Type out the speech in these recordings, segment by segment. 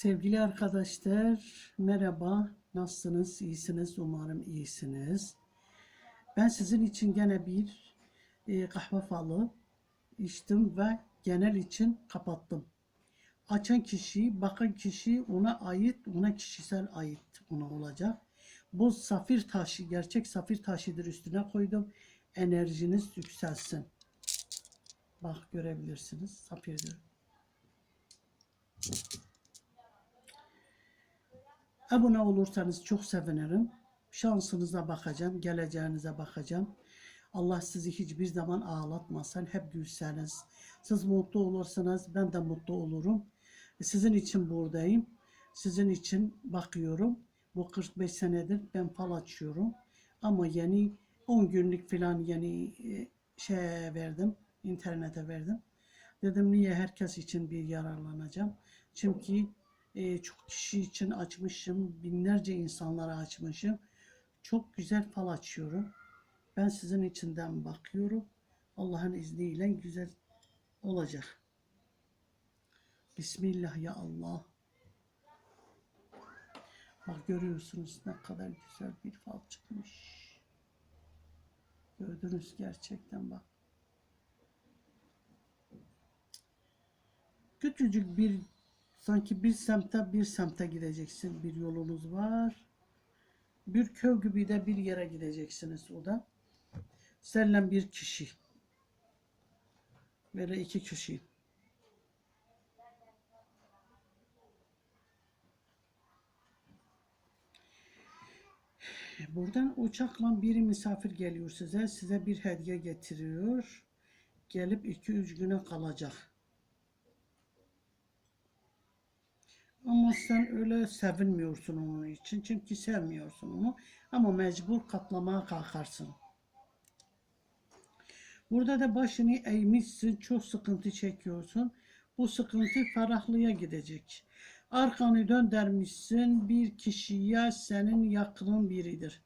Sevgili arkadaşlar, merhaba. Nasılsınız? İyisiniz? Umarım iyisiniz. Ben sizin için gene bir e, kahve falı içtim ve genel için kapattım. Açan kişi, bakan kişi ona ait, ona kişisel ait ona olacak. Bu safir taşı, gerçek safir taşıdır üstüne koydum. Enerjiniz yükselsin. Bak görebilirsiniz. Safirdir. Abone olursanız çok sevinirim. Şansınıza bakacağım, geleceğinize bakacağım. Allah sizi hiçbir zaman ağlatmasın, hep gülseniz. Siz mutlu olursanız ben de mutlu olurum. Sizin için buradayım. Sizin için bakıyorum. Bu 45 senedir ben fal açıyorum. Ama yeni 10 günlük falan yeni e, şeye verdim, internete verdim. Dedim niye herkes için bir yararlanacağım. Çünkü e, çok kişi için açmışım. Binlerce insanlara açmışım. Çok güzel fal açıyorum. Ben sizin içinden bakıyorum. Allah'ın izniyle güzel olacak. Bismillah ya Allah. Bak görüyorsunuz ne kadar güzel bir fal çıkmış. Gördünüz gerçekten bak. Küçücük bir sanki bir semte bir semte gideceksin. Bir yolunuz var. Bir köy gibi de bir yere gideceksiniz o da. Seninle bir kişi. Böyle iki kişi. Buradan uçakla biri misafir geliyor size. Size bir hediye getiriyor. Gelip 2-3 güne kalacak. Ama sen öyle sevinmiyorsun onun için. Çünkü sevmiyorsun onu. Ama mecbur katlamaya kalkarsın. Burada da başını eğmişsin. Çok sıkıntı çekiyorsun. Bu sıkıntı ferahlığa gidecek. Arkanı döndürmüşsün. Bir kişiye senin yakının biridir.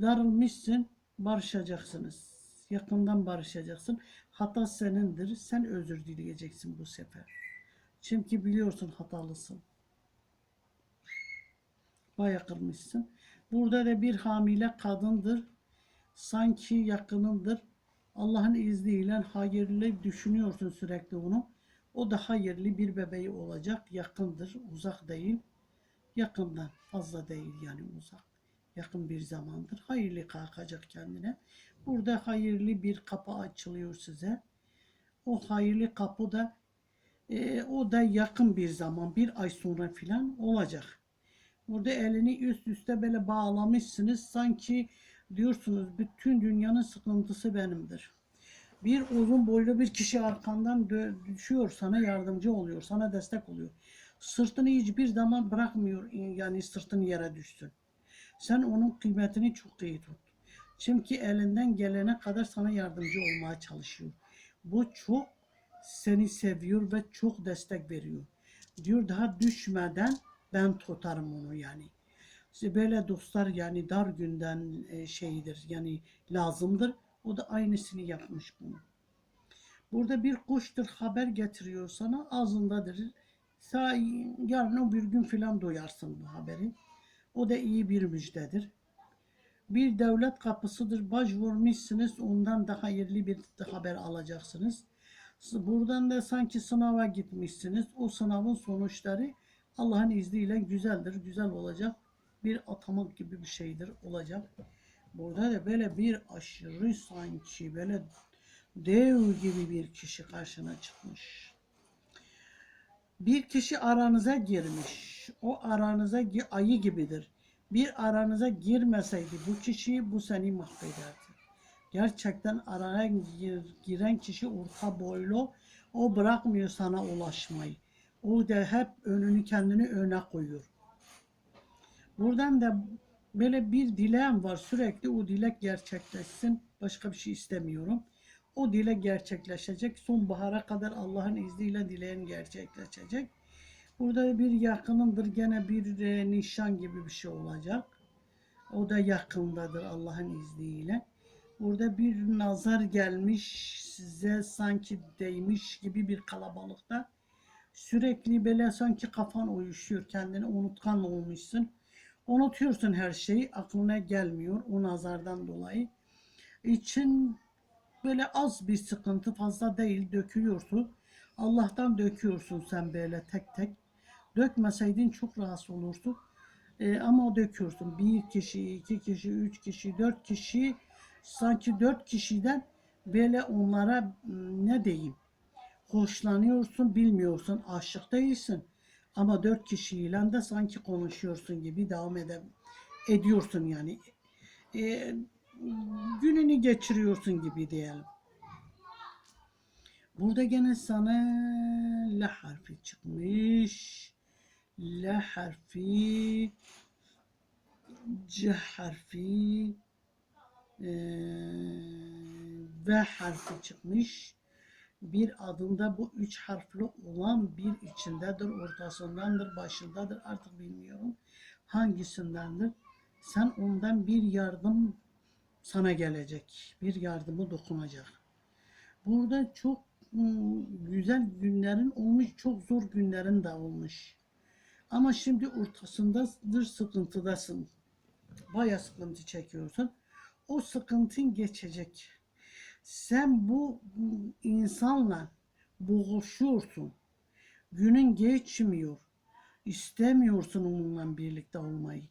Darılmışsın. Barışacaksınız. Yakından barışacaksın. Hata senindir. Sen özür dileyeceksin bu sefer. Çünkü biliyorsun hatalısın. Baya kırmışsın. Burada da bir hamile kadındır. Sanki yakınındır. Allah'ın izniyle hayırlı düşünüyorsun sürekli onu. O da hayırlı bir bebeği olacak. Yakındır. Uzak değil. Yakından. Fazla değil yani uzak. Yakın bir zamandır. Hayırlı kalkacak kendine. Burada hayırlı bir kapı açılıyor size. O hayırlı kapı da e, o da yakın bir zaman, bir ay sonra filan olacak. Burada elini üst üste böyle bağlamışsınız. Sanki diyorsunuz bütün dünyanın sıkıntısı benimdir. Bir uzun boylu bir kişi arkandan düşüyor, sana yardımcı oluyor, sana destek oluyor. Sırtını hiçbir zaman bırakmıyor yani sırtın yere düşsün. Sen onun kıymetini çok iyi tut. Çünkü elinden gelene kadar sana yardımcı olmaya çalışıyor. Bu çok seni seviyor ve çok destek veriyor. Diyor daha düşmeden ben tutarım onu yani. İşte böyle dostlar yani dar günden e, şeydir yani lazımdır. O da aynısını yapmış bunu. Burada bir kuştur haber getiriyor sana ağzındadır. Sa yarın o bir gün filan duyarsın bu haberi. O da iyi bir müjdedir. Bir devlet kapısıdır. Başvurmuşsunuz ondan daha hayırlı bir haber alacaksınız. Buradan da sanki sınava gitmişsiniz. O sınavın sonuçları Allah'ın izniyle güzeldir, güzel olacak. Bir atamak gibi bir şeydir olacak. Burada da böyle bir aşırı sanki böyle dev gibi bir kişi karşına çıkmış. Bir kişi aranıza girmiş. O aranıza ayı gibidir. Bir aranıza girmeseydi bu kişi bu seni mahvederdi. Gerçekten araya gir- giren kişi orta boylu. O bırakmıyor sana ulaşmayı. O da hep önünü kendini öne koyuyor. Buradan da böyle bir dileğim var. Sürekli o dilek gerçekleşsin. Başka bir şey istemiyorum. O dilek gerçekleşecek. Sonbahara kadar Allah'ın izniyle dileğin gerçekleşecek. Burada bir yakınındır. Gene bir e, nişan gibi bir şey olacak. O da yakındadır Allah'ın izniyle. Burada bir nazar gelmiş size sanki değmiş gibi bir kalabalıkta. Sürekli böyle sanki kafan uyuşuyor. Kendini unutkan olmuşsun. Unutuyorsun her şeyi. Aklına gelmiyor o nazardan dolayı. İçin böyle az bir sıkıntı fazla değil döküyorsun. Allah'tan döküyorsun sen böyle tek tek. Dökmeseydin çok rahatsız olursun. Ee, ama döküyorsun. Bir kişi, iki kişi, üç kişi, dört kişi sanki dört kişiden böyle onlara m, ne diyeyim hoşlanıyorsun bilmiyorsun aşık değilsin ama dört kişiyle de sanki konuşuyorsun gibi devam ede, ediyorsun yani Ee, gününü geçiriyorsun gibi diyelim. Burada gene sana la harfi çıkmış. La harfi C harfi eee, V harfi çıkmış. Bir adında bu üç harfli olan bir içindedir, ortasındandır, başındadır artık bilmiyorum hangisindendir. Sen ondan bir yardım sana gelecek. Bir yardımı dokunacak. Burada çok ım, güzel günlerin olmuş, çok zor günlerin de olmuş. Ama şimdi ortasındadır, sıkıntıdasın. Baya sıkıntı çekiyorsun. O sıkıntın geçecek. Sen bu insanla boğuşuyorsun. Günün geçmiyor. İstemiyorsun onunla birlikte olmayı.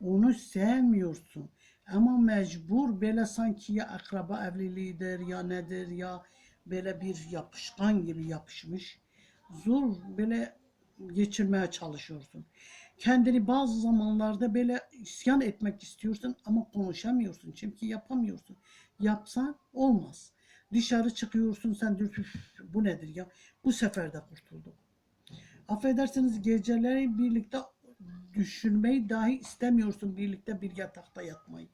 Onu sevmiyorsun. Ama mecbur böyle sanki ya akraba evliliğidir ya nedir ya böyle bir yapışkan gibi yapışmış. Zor böyle geçirmeye çalışıyorsun. Kendini bazı zamanlarda böyle isyan etmek istiyorsun ama konuşamıyorsun. Çünkü yapamıyorsun. Yapsan olmaz. Dışarı çıkıyorsun sen diyorsun "Üf, bu nedir ya? Bu sefer de kurtuldum. Affedersiniz geceleri birlikte düşünmeyi dahi istemiyorsun birlikte bir yatakta yatmayı.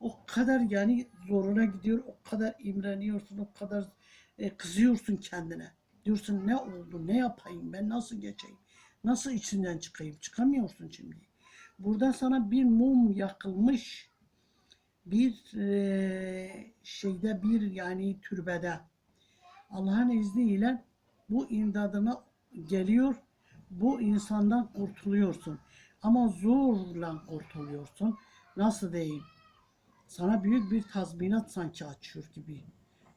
O kadar yani zoruna gidiyor, o kadar imreniyorsun, o kadar e, kızıyorsun kendine. Diyorsun ne oldu, ne yapayım, ben nasıl geçeyim, nasıl içinden çıkayım, çıkamıyorsun şimdi. Burada sana bir mum yakılmış, bir e, şeyde bir yani türbede Allah'ın izniyle bu imdadına geliyor. Bu insandan kurtuluyorsun. Ama zorla kurtuluyorsun. Nasıl diyeyim? Sana büyük bir tazminat sanki açıyor gibi.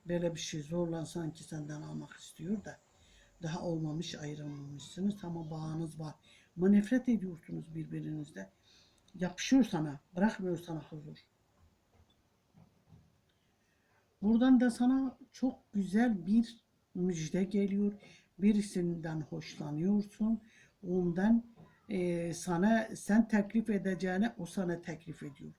Böyle bir şey zorla sanki senden almak istiyor da. Daha olmamış ayrılmamışsınız ama bağınız var. Ama nefret ediyorsunuz birbirinizle. Yapışıyor sana. Bırakmıyor sana huzur. Buradan da sana çok güzel bir müjde geliyor. Birisinden hoşlanıyorsun. Ondan e, sana sen teklif edeceğine o sana teklif ediyor.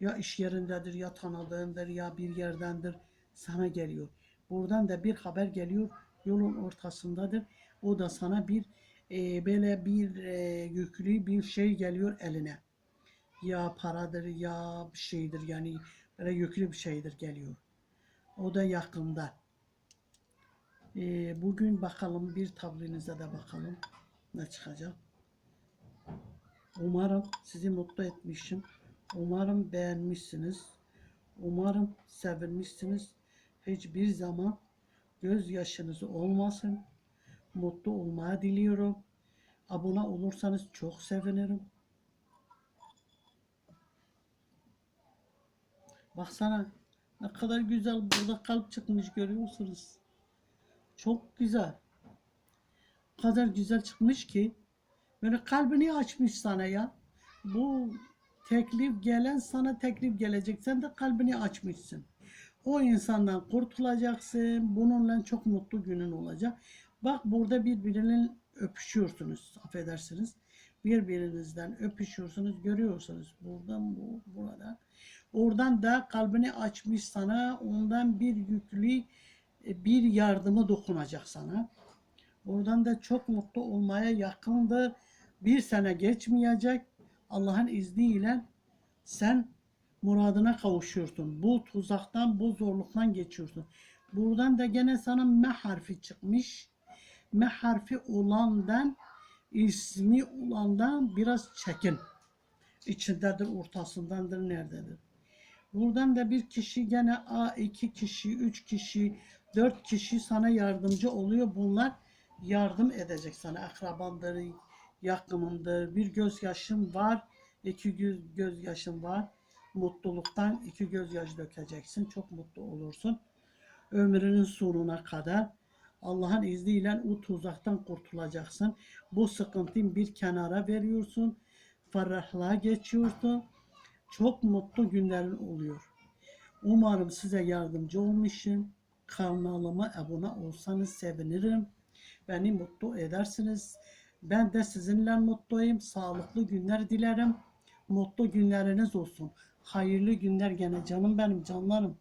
Ya iş yerindedir ya tanıdığındır ya bir yerdendir sana geliyor. Buradan da bir haber geliyor yolun ortasındadır. O da sana bir e, böyle bir e, yüklü bir şey geliyor eline. Ya paradır ya bir şeydir yani böyle yüklü bir şeydir geliyor. O da yakında. Ee, bugün bakalım bir tablinize de bakalım ne çıkacak. Umarım sizi mutlu etmişim. Umarım beğenmişsiniz. Umarım sevinmişsiniz. Hiçbir zaman gözyaşınız olmasın. Mutlu olmaya diliyorum. Abone olursanız çok sevinirim. Baksana ne kadar güzel burada kalp çıkmış görüyorsunuz. Çok güzel. O kadar güzel çıkmış ki böyle kalbini açmış sana ya. Bu teklif gelen sana teklif gelecek. Sen de kalbini açmışsın. O insandan kurtulacaksın. Bununla çok mutlu günün olacak. Bak burada birbirinin öpüşüyorsunuz. Affedersiniz. Birbirinizden öpüşüyorsunuz. Görüyorsunuz. Buradan bu burada. Oradan da kalbini açmış sana. Ondan bir yüklü e, bir yardımı dokunacak sana. Oradan da çok mutlu olmaya yakındır. Bir sene geçmeyecek. Allah'ın izniyle sen muradına kavuşuyorsun. Bu tuzaktan, bu zorluktan geçiyorsun. Buradan da gene sana me harfi çıkmış. Me harfi olandan, ismi olandan biraz çekin. İçindedir, ortasındandır, nerededir? Buradan da bir kişi gene A, iki kişi, üç kişi, dört kişi sana yardımcı oluyor. Bunlar yardım edecek sana. Akrabandır, yakınındır. Bir gözyaşın var, iki göz, gözyaşın var. Mutluluktan iki gözyaşı dökeceksin. Çok mutlu olursun. Ömrünün sonuna kadar Allah'ın izniyle o tuzaktan kurtulacaksın. Bu sıkıntıyı bir kenara veriyorsun. Ferahlığa geçiyorsun. Çok mutlu günlerin oluyor. Umarım size yardımcı olmuşum. Kanalıma abone olsanız sevinirim. Beni mutlu edersiniz. Ben de sizinle mutluyum. Sağlıklı günler dilerim. Mutlu günleriniz olsun. Hayırlı günler gene canım benim canlarım.